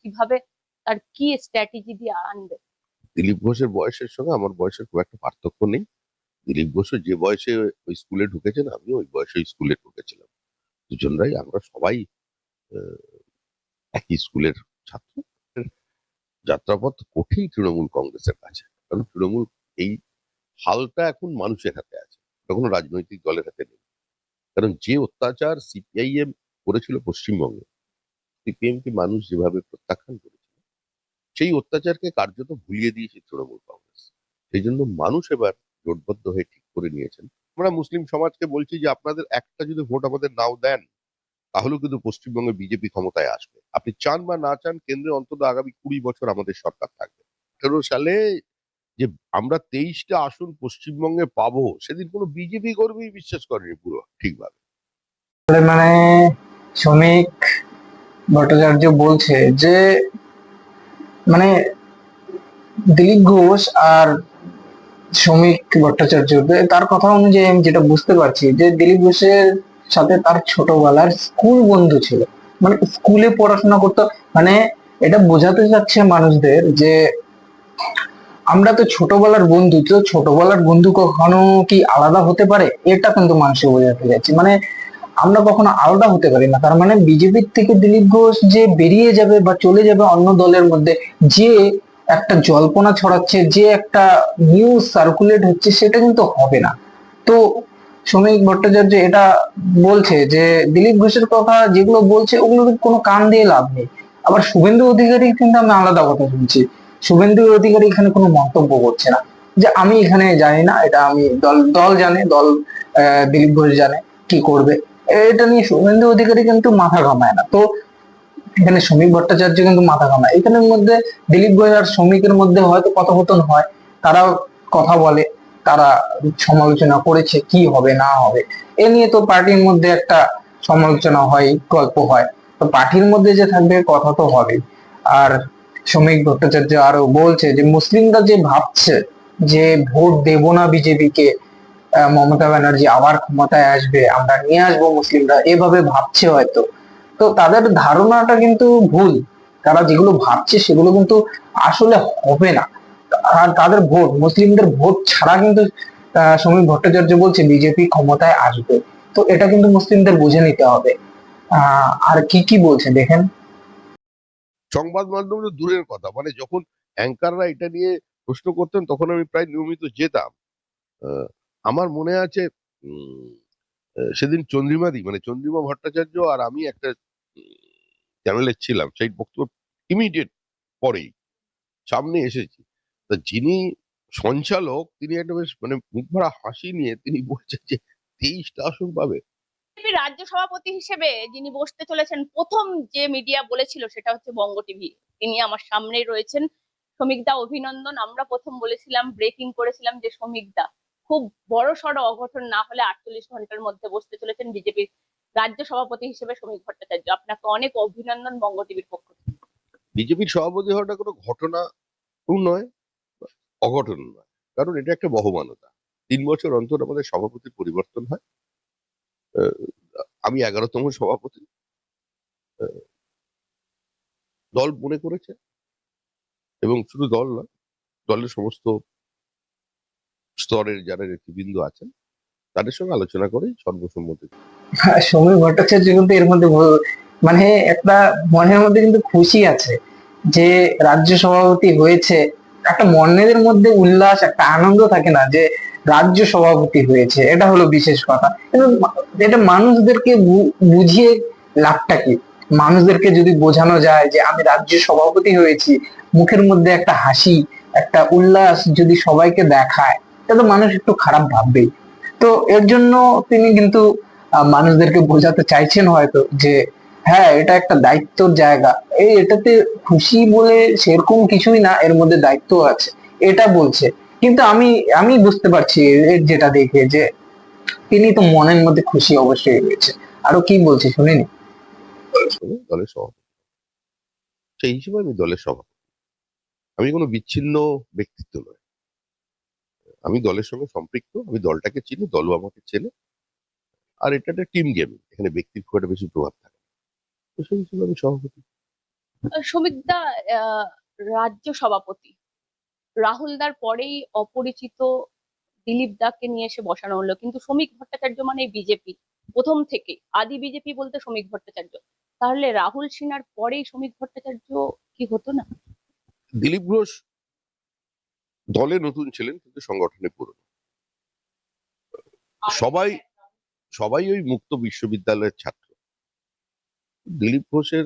কীভাবে তার কি স্ট্র্যাটেজি দিয়ে আনবে? দিলীপ ঘোষের বয়সের সঙ্গে আমার বয়সের খুব একটা পার্থক্য নেই। দিলীপ ঘোষও যে বয়সে ওই স্কুলে ঢুকেছেন আমিও ওই বয়সে স্কুলে ঢুকেছিলাম। দুজনরাই আমরা সবাই একই স্কুলের ছাত্র। যাত্রাপথ কঠিন তৃণমূল কংগ্রেসের কাছে, কারণ তৃণমূল এই হালটা এখন মানুষের হাতে আছে কোনো রাজনৈতিক দলের হাতে নেই। কারণ যে অত্যাচার সিপিআইএম করেছিল পশ্চিমবঙ্গে সিপিএম কে মানুষ যেভাবে প্রত্যাখ্যান করেছিল, সেই অত্যাচারকে কার্যত ভুলিয়ে দিয়েছে তৃণমূল কংগ্রেস। সেই জন্য মানুষ এবার জোটবদ্ধ হয়ে ঠিক করে নিয়েছেন। আমরা মুসলিম সমাজকে বলছি যে, আপনাদের একটা যদি ভোট আমাদের নাও দেন, তাহলেও কিন্তু পশ্চিমবঙ্গে বিজেপি ক্ষমতায় আসবে। আপনি চান বা না চান, কেন্দ্রে অন্তত আগামী কুড়ি বছর আমাদের সরকার থাকবে। আঠেরো সালে যে আমরা তেইশটা আসন পশ্চিমবঙ্গে পাবো, সেদিন কোনো বিজেপি কর্মী বিশ্বাস করেনি পুরো ঠিকভাবে। মানে শ্রমিক ভট্টাচার্য বলছে যে মানে দিলীপ ঘোষ আর শ্রমিক ভট্টাচার্য তার কথা অনুযায়ী আমি যেটা বুঝতে পারছি যে, দিলীপ ঘোষের সাথে তার ছোটবেলার স্কুল বন্ধু ছিল। মানে স্কুলে পড়াশোনা করতো। মানে এটা বোঝাতে চাচ্ছে মানুষদের যে, আমরা তো ছোটবেলার বন্ধু, তো ছোটবেলার বন্ধু কখনো কি আলাদা হতে পারে? এটা কিন্তু মানুষকে বোঝাতে যাচ্ছে মানে আমরা কখনো আলাদা হতে পারি না। তার মানে বিজেপির থেকে দিলীপ ঘোষ যে বেরিয়ে যাবে বা চলে যাবে অন্য দলের মধ্যে, যে একটা জল্পনা ছড়াচ্ছে, যে একটা নিউজ সার্কুলেট হচ্ছে, সেটা কিন্তু হবে না। তো শ্রমিক ভট্টাচার্য এটা বলছে যে, দিলীপ ঘোষের কথা যেগুলো বলছে ওগুলো কোনো কান দিয়ে লাভ নেই। আবার শুভেন্দু অধিকারী কিন্তু আমি আলাদা কথা শুনছি শুভেন্দু অধিকারী এখানে কোনো মন্তব্য করছে না। যে আমি এখানে জানি না, এটা আমি দল দল জানে, দল দিলীপ ঘোষ জানে, কি করবে। এটা নিয়ে শুভেন্দু অধিকারী কিন্তু মাথা ঘামায় না। তো এখানে শ্রমিক ভট্টাচার্য কিন্তু মাথা ঘামায়। এখানের মধ্যে দিলীপ ঘোষ আর শ্রমিকের মধ্যে হয়তো কথোপকথন হয়। তারাও কথা বলে, তারা সমালোচনা করেছে কি হবে, না হবে। এ নিয়ে তো পার্টির মধ্যে একটা সমালোচনা হয়, গল্প হয়। তো পার্টির মধ্যে যে থাকবে কথা তো হবে আর শ্রমিক ভট্টাচার্য আরও বলছে যে, মুসলিমরা যে ভাবছে যে ভোট দেব না বিজেপিকে মমতা ব্যানার্জি আবার ক্ষমতায় আসবে, আমরা নিয়ে আসব মুসলিমরা, এভাবে ভাবছে হয়তো। তো তাদের ধারণাটা কিন্তু ভুল। তারা যেগুলো ভাবছে সেগুলো কিন্তু আসলে হবে না। তাদের ভোট, মুসলিমদের ভোট ছাড়া কিন্তু শ্রমিক ভট্টাচার্য বলছে বিজেপি ক্ষমতায় আসবে। তো এটা কিন্তু মুসলিমদের বুঝে নিতে হবে। আর কি কি বলছে দেখেন? সংবাদ মাধ্যম দূরের কথা। মানে যখন অ্যাঙ্কাররা এটা নিয়ে প্রশ্ন করতেন, তখন আমি প্রায় নিয়মিত যেতাম। আমার মনে আছে সেদিন চন্দ্রিমাদি মানে চন্দ্রিমা ভট্টাচার্য আর আমি একটা চ্যানেলে ছিলাম। সেই বক্তব্য ইমিডিয়েট পরেই সামনে এসেছি। তা যিনি সঞ্চালক, তিনি একটা বেশ মানে মুখ ভরা হাসি নিয়ে তিনি বলছেন যে, তেইশটা আসন পাবে। রাজ্য সভাপতি হিসেবে যিনি বসতে চলেছেন, প্রথম যে মিডিয়া বলেছিল সেটা হচ্ছে বঙ্গ টিভি। তিনি আমার সামনেই রয়েছেন। শ্রমিক দা অভিনন্দন, আমরা প্রথম বলেছিলাম ব্রেকিং করেছিলাম যে শ্রমিক দা খুব বড় সড় অঘটন না হলে আটচল্লিশ ঘণ্টার মধ্যে বসতে চলেছেন বিজেপির রাজ্য সভাপতি হিসেবে শ্রমিক ভট্টাচার্য। আপনাকে অনেক অভিনন্দন বঙ্গ টিভির পক্ষ থেকে। বিজেপির সভাপতি হওয়াটা কোনো ঘটনা নয়, অঘটন নয়। কারণ এটা একটা বহমানতা। তিন বছর অন্তর আমাদের সভাপতির পরিবর্তন হয়। আমি এগারোতম সভাপতি। দল মনে করেছে। এবং শুধু দল নয়, দলের সমস্ত স্তরের যারা নেতৃবৃন্দ আছেন, তাদের সঙ্গে আলোচনা করে সর্বসম্মতি সমীর ভট্টাচার্য কিন্তু এর মধ্যে মানে একটা মনের মধ্যে কিন্তু খুশি আছে যে রাজ্য সভাপতি হয়েছে। একটা মনের মধ্যে উল্লাস, একটা আনন্দ থাকে না যে রাজ্য সভাপতি হয়েছে। এটা হলো বিশেষ কথা। এটা মানুষদেরকে বুঝিয়ে লাভটা কি? মানুষদেরকে যদি বোঝানো যায় যে আমি রাজ্য সভাপতি হয়েছি, মুখের মধ্যে একটা হাসি, একটা উল্লাস যদি সবাইকে দেখায় তাহলে মানুষ একটু খারাপ ভাববেই। তো এর জন্য তিনি কিন্তু মানুষদেরকে বোঝাতে চাইছেন হয়তো যে হ্যাঁ এটা একটা দায়িত্বর জায়গা। এই এটাতে খুশি বলে সেরকম কিছুই না, এর মধ্যে দায়িত্ব আছে। এটা বলছে। কিন্তু আমি আমি বুঝতে পারছি যেটা দেখে যে, তিনি তো মনের মধ্যে খুশি অবশ্যই রয়েছে। আরও কি বলছে শুনিনি? দলের সভাপতি। সেই হিসেবে আমি দলের সভাপতি। আমি কোনো বিচ্ছিন্ন ব্যক্তিত্ব নয়। আমি দলের সঙ্গে সম্পৃক্ত আমি দলটাকে চিনি দলও আমাকে চেনে। আর এটা একটা টিম গেম এখানে ব্যক্তির খুব একটা বেশি প্রভাব থাকে। তো সেই হিসেবে আমি সভাপতি। আহ, রাজ্য সভাপতি। রাহুলদার পরেই অপরিচিত দিলীপ দাকে নিয়ে এসে বসানো হলো। কিন্তু শ্রমিক ভট্টাচার্য মানে বিজেপি প্রথম থেকে আদি বিজেপি বলতে শ্রমিক ভট্টাচার্য। তাহলে রাহুল সিনহার পরেই শ্রমিক ভট্টাচার্য কি হতো না? দিলীপ ঘোষ দলে নতুন ছিলেন কিন্তু সংগঠনে পুরনো। সবাই সবাই ওই মুক্ত বিশ্ববিদ্যালয়ের ছাত্র। দিলীপ ঘোষের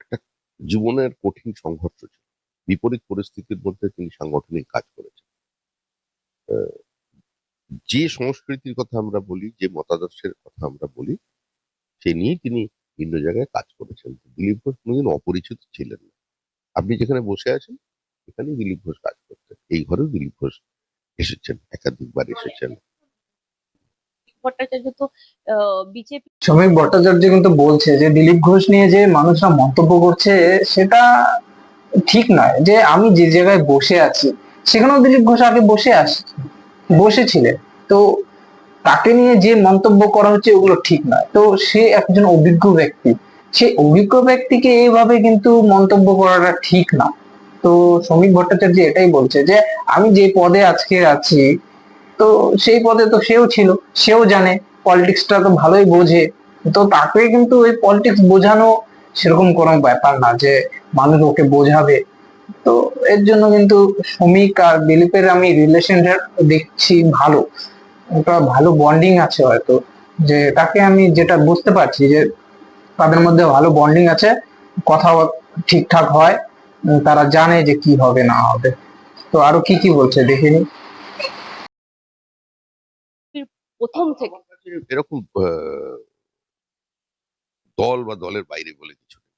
একটা জীবনের কঠিন সংঘর্ষ ছিল। বিপরীত পরিস্থিতির মধ্যে তিনি সাংগঠনিক কাজ করেছেন। যে সংস্কৃতির কথা আমরা বলি যে মতাদর্শের কথা আমরা বলি সে নিয়ে তিনি ভিন্ন জায়গায় কাজ করেছেন। দিলীপ ঘোষ কোনোদিন অপরিচিত ছিলেন না। আপনি যেখানে বসে আছেন এখানেই দিলীপ ঘোষ কাজ করতেন। এই ঘরেও দিলীপ ঘোষ এসেছেন একাধিকবার এসেছেন। ভট্টাচার্য তো বিজেপি শ্রমিক ভট্টাচার্য কিন্তু বলছে যে দিলীপ ঘোষ নিয়ে যে মানুষরা মন্তব্য করছে সেটা ঠিক নয়। যে আমি যে জায়গায় বসে আছি সেখানেও দিলীপ ঘোষ আগে বসে আস বসেছিলেন। তো তাকে নিয়ে যে মন্তব্য করা হচ্ছে ওগুলো ঠিক নয়। তো সে একজন অভিজ্ঞ ব্যক্তি। সে অভিজ্ঞ ব্যক্তিকে এইভাবে কিন্তু মন্তব্য করাটা ঠিক না। তো শ্রমিক ভট্টাচার্য এটাই বলছে যে, আমি যে পদে আজকে আছি, তো সেই পদে তো সেও ছিল, সেও জানে পলিটিক্সটা তো ভালোই বোঝে, তো তাকে কিন্তু ওই পলিটিক্স বোঝানো সেরকম কোনো ব্যাপার না যে মানুষ ওকে বোঝাবে। তো এর জন্য কিন্তু শ্রমিক আর দিলীপের আমি রিলেশনটা দেখছি ভালো ওটা ভালো বন্ডিং আছে হয়তো, যে তাকে আমি যেটা বুঝতে পারছি যে তাদের মধ্যে ভালো বন্ডিং আছে কথা ঠিকঠাক হয় তারা জানে যে কি হবে না হবে। তো আরও কি কি বলছে দেখিনি। প্রথম থেকে এরকম আহ, দল বা দলের বাইরে বলে কিছু নেই।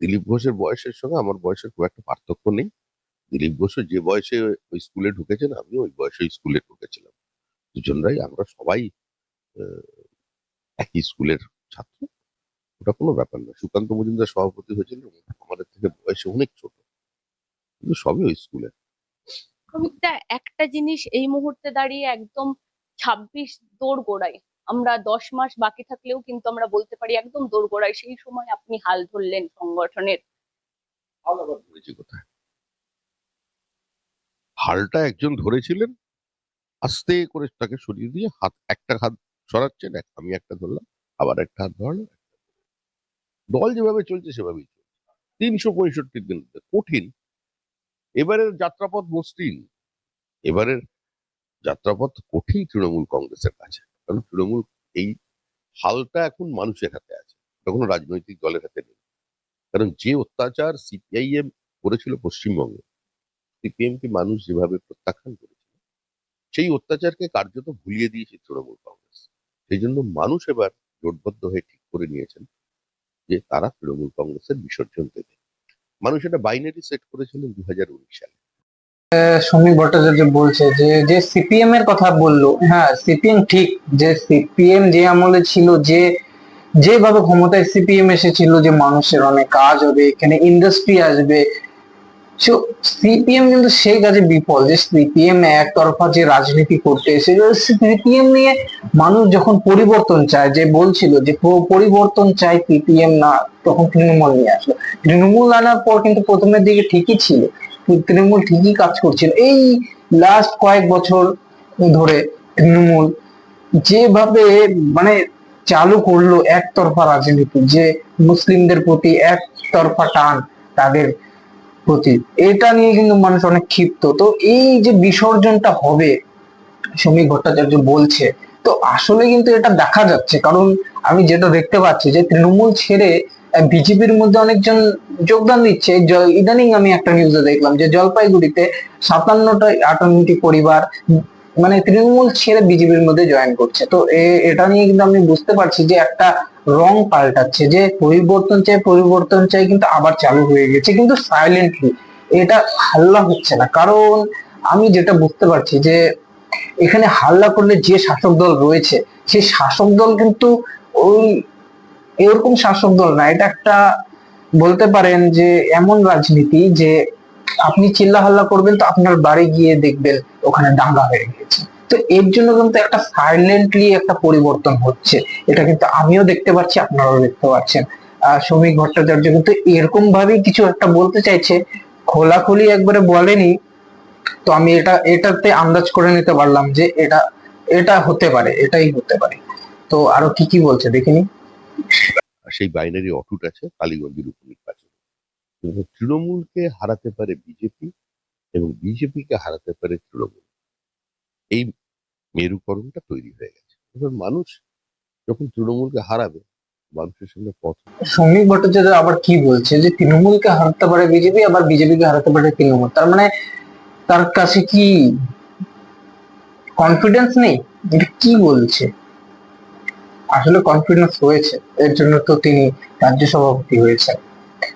দিলীপ ঘোষের বয়সের সঙ্গে আমার বয়সের খুব একটা পার্থক্য নেই। দিলীপ ঘোষও যে বয়সে ওই স্কুলে ঢুকেছেন আমিও ওই বয়সে স্কুলে ঢুকেছিলাম। দুজনরাই আমরা সবাই আহ, একই স্কুলের ছাত্র। ওটা কোনো ব্যাপার না সুকান্ত মজুমদার সভাপতি হয়েছিল আমাদের থেকে বয়সে অনেক ছোট। কিন্তু সবই ওই স্কুলে। একটা জিনিস এই মুহূর্তে দাঁড়িয়ে একদম ছাব্বিশ দৌড় গোড়ায়। আমরা দশ মাস বাকি থাকলেও কিন্তু আমরা বলতে পারি একদম দৌড় গোড়ায়। সেই সময় আপনি হাল ধরলেন সংগঠনের। কোথায়? হালটা একজন ধরেছিলেন আস্তে করে তাকে সরিয়ে দিয়ে হাত একটা হাত সরাচ্ছেন আমি একটা ধরলাম আবার একটা হাত ধরলাম দল যেভাবে চলছে, সেভাবেই চলছে। তিনশো পঁয়ষট্টি দিন কঠিন। এবারের যাত্রাপথ মসৃণ। এবারের যাত্রাপথ কঠিন তৃণমূল কংগ্রেসের কাছে। কারণ তৃণমূল এই হালটা এখন মানুষের হাতে আছে। এটা কোনো রাজনৈতিক দলের হাতে নেই। কারণ যে অত্যাচার সিপিআইএম করেছিল পশ্চিমবঙ্গে সিপিএম কে মানুষ যেভাবে প্রত্যাখ্যান করেছিল, সেই অত্যাচারকে কার্যত ভুলিয়ে দিয়েছে তৃণমূল কংগ্রেস। সেই জন্য মানুষ এবার জোটবদ্ধ হয়ে ঠিক করে নিয়েছেন। যে তারা তৃণমূল কংগ্রেসের বিসর্জন দেবে। মানুষ এটা বাইনারি সেট করেছিলেন দু হাজার উনিশ সালে। সমীর ভট্টাচার্য বলছে যে যে সিপিএম এর কথা বলল হ্যাঁ সিপিএম ঠিক, যে সিপিএম যে আমলে ছিল, যে, যেভাবে ক্ষমতায় সিপিএম এসেছিল, যে মানুষের অনেক কাজ হবে, এখানে ইন্ডাস্ট্রি আসবে সিপিএম কিন্তু সেই কাজে বিফল যে সিপিএম একতরফা যে রাজনীতি করতে এসেছিল সিপিএম নিয়ে মানুষ যখন পরিবর্তন চায়, যে বলছিল যে পরিবর্তন চাই সিপিএম না, তখন তৃণমূল নিয়ে আসলো। তৃণমূল আনার পর কিন্তু প্রথমের দিকে ঠিকই ছিল তৃণমূল ঠিকই কাজ করছিল। এই লাস্ট কয়েক বছর ধরে তৃণমূল যেভাবে মানে চালু করল একতরফা রাজনীতি, যে মুসলিমদের প্রতি একতরফা টান, তাদের প্রতি এটা নিয়ে কিন্তু মানুষ অনেক ক্ষিপ্ত। তো এই যে বিসর্জনটা হবে সমীর ভট্টাচার্য বলছে, তো আসলে কিন্তু এটা দেখা যাচ্ছে। কারণ আমি যেটা দেখতে পাচ্ছি যে তৃণমূল ছেড়ে বিজেপির মধ্যে অনেকজন যোগদান দিচ্ছে। ইদানিং আমি একটা নিউজে দেখলাম যে জলপাইগুড়িতে সাতান্নটা আটান্নটি পরিবার মানে তৃণমূল ছেড়ে বিজেপির মধ্যে জয়েন করছে। তো এটা নিয়ে কিন্তু আমি বুঝতে পারছি যে একটা রং পাল্টাচ্ছে, যে পরিবর্তন চাই পরিবর্তন চাই কিন্তু আবার চালু হয়ে গেছে, কিন্তু সাইলেন্টলি এটা হাল্লা হচ্ছে না। কারণ আমি যেটা বুঝতে পারছি যে এখানে হাল্লা করলে যে শাসক দল রয়েছে সেই শাসক দল কিন্তু ওই এরকম শাসক দল না। এটা একটা বলতে পারেন যে এমন রাজনীতি যে আপনি চিল্লা হাল্লা করবেন তো আপনার বাড়ি গিয়ে দেখবেন ওখানে দাঙ্গা হয়ে গেছে তো এর জন্য কিন্তু একটা সাইলেন্টলি একটা পরিবর্তন হচ্ছে। এটা কিন্তু আমিও দেখতে পাচ্ছি, আপনারাও দেখতে পাচ্ছেন। শ্রমিক ভট্টাচার্য কিন্তু এরকম ভাবেই কিছু একটা বলতে চাইছে। খোলাখুলি একবারে বলেনি। তো আমি এটা, এটাতে আন্দাজ করে নিতে পারলাম যে এটা এটা হতে পারে, এটাই হতে পারে। তো আরও কি কি বলছে দেখিনি? সেই বাইনারি অটুট আছে, কালীগঞ্জের উপনির্বাচন। তৃণমূলকে হারাতে পারে বিজেপি এবং বিজেপিকে হারাতে পারে তৃণমূল। এই মেরুকরণটা তৈরি হয়ে গেছে। এবার মানুষ যখন তৃণমূলকে হারাবে, মানুষের সামনে পথ শ্রমিক ভট্টাচার্য আবার কি বলছে? যে তৃণমূলকে হারাতে পারে বিজেপি, আবার বিজেপিকে হারাতে পারে তৃণমূল। তার মানে তার কাছে কি কনফিডেন্স নেই? এটা কি বলছে? আসলে কনফিডেন্স হয়েছে এর জন্য তো তিনি রাজ্য সভাপতি হয়েছেন।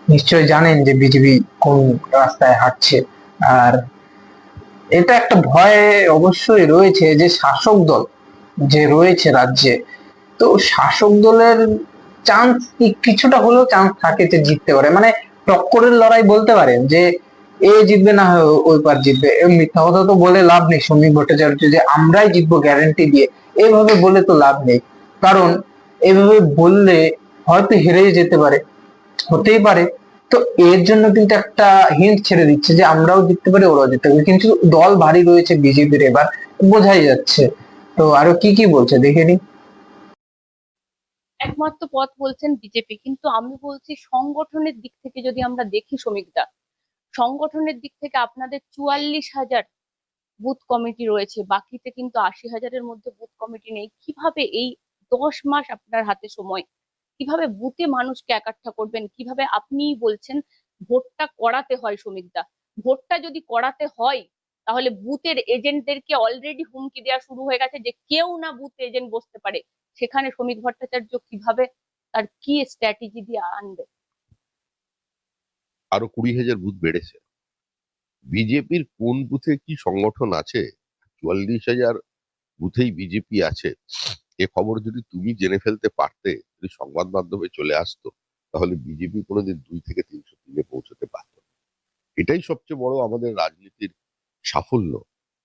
নিশ্চয় জানেন যে বিজেপি কোন রাস্তায় হাঁটছে। আর এটা একটা ভয় অবশ্যই রয়েছে যে শাসক দল যে রয়েছে রাজ্যে, তো শাসক দলের চান্স কিছুটা হলেও চান্স থাকে যে জিততে পারে। মানে টক্করের লড়াই বলতে পারেন যে এ জিতবে না ওই পার জিতবে। মিথ্যা কথা তো বলে লাভ নেই শ্রমিক ভট্টাচার্য যে আমরাই জিতবো গ্যারান্টি দিয়ে। এভাবে বলে তো লাভ নেই। কারণ এভাবে বললে হয়তো হেরে যেতে পারে। হতেই পারে। তো এর জন্য কিন্তু একটা হিন্ট ছেড়ে দিচ্ছে যে আমরাও জিততে পারি, ওরাও জিততে পারে। কিন্তু দল ভারী রয়েছে বিজেপির এবার, বোঝাই যাচ্ছে। তো আরও কি কি বলছে দেখে নি একমাত্র পথ বলছেন বিজেপি, কিন্তু আমি বলছি সংগঠনের দিক থেকে যদি আমরা দেখি শ্রমিকদা সংগঠনের দিক থেকে আপনাদের চুয়াল্লিশ হাজার বুথ কমিটি রয়েছে, বাকিতে কিন্তু আশি হাজারের মধ্যে বুথ কমিটি নেই। কীভাবে এই দশ মাস আপনার হাতে সময় কীভাবে বুথে মানুষকে একাঠা করবেন? কীভাবে আপনিই বলছেন, ভোটটা করাতে হয় শ্রমিকদা ভোটটা যদি করাতে হয়, তাহলে বুথের এজেন্টদেরকে অলরেডি হুমকি দেওয়া শুরু হয়ে গেছে যে কেউ না বুথ এজেন্ট বসতে পারে। সেখানে শ্রমিক ভট্টাচার্য কীভাবে তার কি স্ট্র্যাটেজি দিয়ে আনবে? আরও কুড়ি হাজার বুথ বেড়েছে। বিজেপির কোন বুথে কি সংগঠন আছে? চুয়াল্লিশ হাজার বুথেই বিজেপি আছে। এ খবর যদি তুমি জেনে ফেলতে পারতে যদি সংবাদ মাধ্যমে চলে আসতো তাহলে বিজেপি কোনোদিন দুই থেকে তিনশো তিনে পৌঁছতে পারত এটাই সবচেয়ে বড় আমাদের রাজনীতির সাফল্য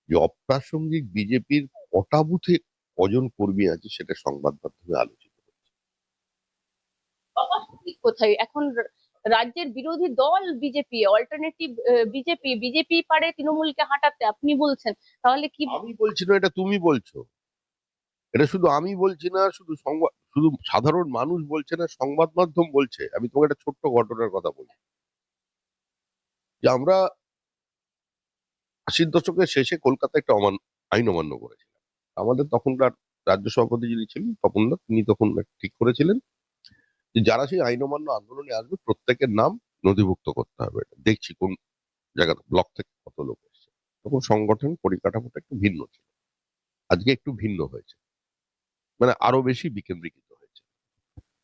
যে অপ্রাসঙ্গিক বিজেপির কটা বুথে কজন কর্মী আছে সেটা সংবাদ মাধ্যমে আলোচিত হচ্ছে। কোথায়? এখন রাজ্যের বিরোধী দল বিজেপি অল্টারনেটিভ বিজেপি বিজেপি পারে তৃণমূলকে হাঁটাতে আপনি বলছেন। তাহলে কি আমি বলছি না এটা তুমি বলছো। এটা শুধু আমি বলছি না, শুধু সংবাদ, শুধু সাধারণ মানুষ বলছে না, সংবাদ মাধ্যম বলছে। আমি তোমাকে একটা ছোট্ট ঘটনার কথা বলি। যে আমরা আশির দশকের শেষে কলকাতায় একটা অমান, আইন অমান্য করেছিলাম। আমাদের তখনকার রাজ্য সভাপতি যিনি ছিলেন তপনদা তিনি তখন ঠিক করেছিলেন যে যারা সেই আইন অমান্য আন্দোলনে আসবে, প্রত্যেকের নাম নথিভুক্ত করতে হবে। দেখছি কোন জায়গা ব্লক থেকে কত লোক এসছে। তখন সংগঠন পরিকাঠামোটা একটু ভিন্ন ছিল। আজকে একটু ভিন্ন হয়েছে। মানে আরও বেশি বিকেন্দ্রীকৃত হয়েছে।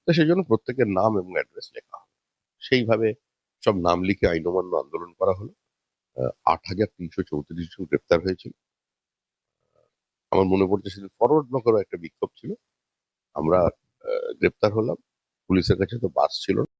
তো সেই জন্য প্রত্যেকের নাম এবং অ্যাড্রেস লেখা হবে। সেইভাবে সব নাম লিখে আইন অমান্য আন্দোলন করা হলো। আট হাজার তিনশো চৌত্রিশ জন গ্রেপ্তার হয়েছিল। আমার মনে পড়ছে সেদিন ফরওয়ার্ড ব্লকেরও একটা বিক্ষোভ ছিল। আমরা গ্রেপ্তার হলাম। পুলিশের কাছে তো বাস ছিল না।